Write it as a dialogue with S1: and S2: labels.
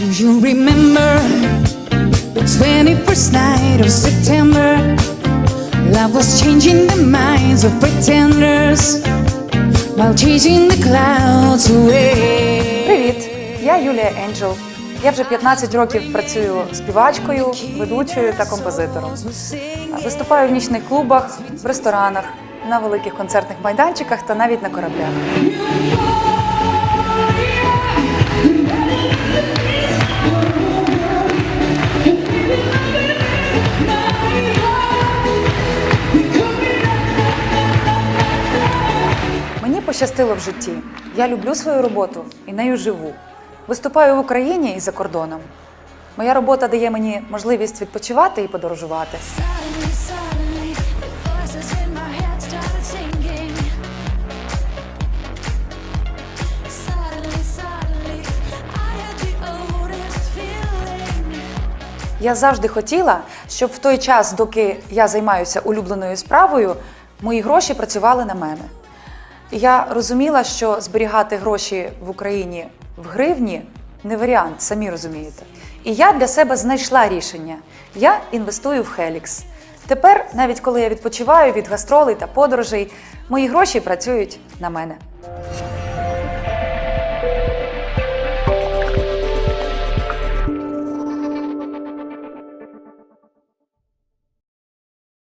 S1: Do you remember the 21st night of September? Love was changing the minds of pretenders while chasing the clouds away.
S2: Привіт! Я Юлія Енджел. Я вже 15 років працюю співачкою, ведучою та композитором. Виступаю в нічних клубах, в ресторанах, на великих концертних майданчиках та навіть на кораблях. Пощастило в житті. Я люблю свою роботу і нею живу. Виступаю в Україні і за кордоном. Моя робота дає мені можливість відпочивати і подорожувати. Я завжди хотіла, щоб в той час, доки я займаюся улюбленою справою, мої гроші працювали на мене. Я розуміла, що зберігати гроші в Україні в гривні не варіант, самі розумієте. І я для себе знайшла рішення. Я інвестую в Хелікс. Тепер, навіть коли я відпочиваю від гастролей та подорожей, мої гроші працюють на мене.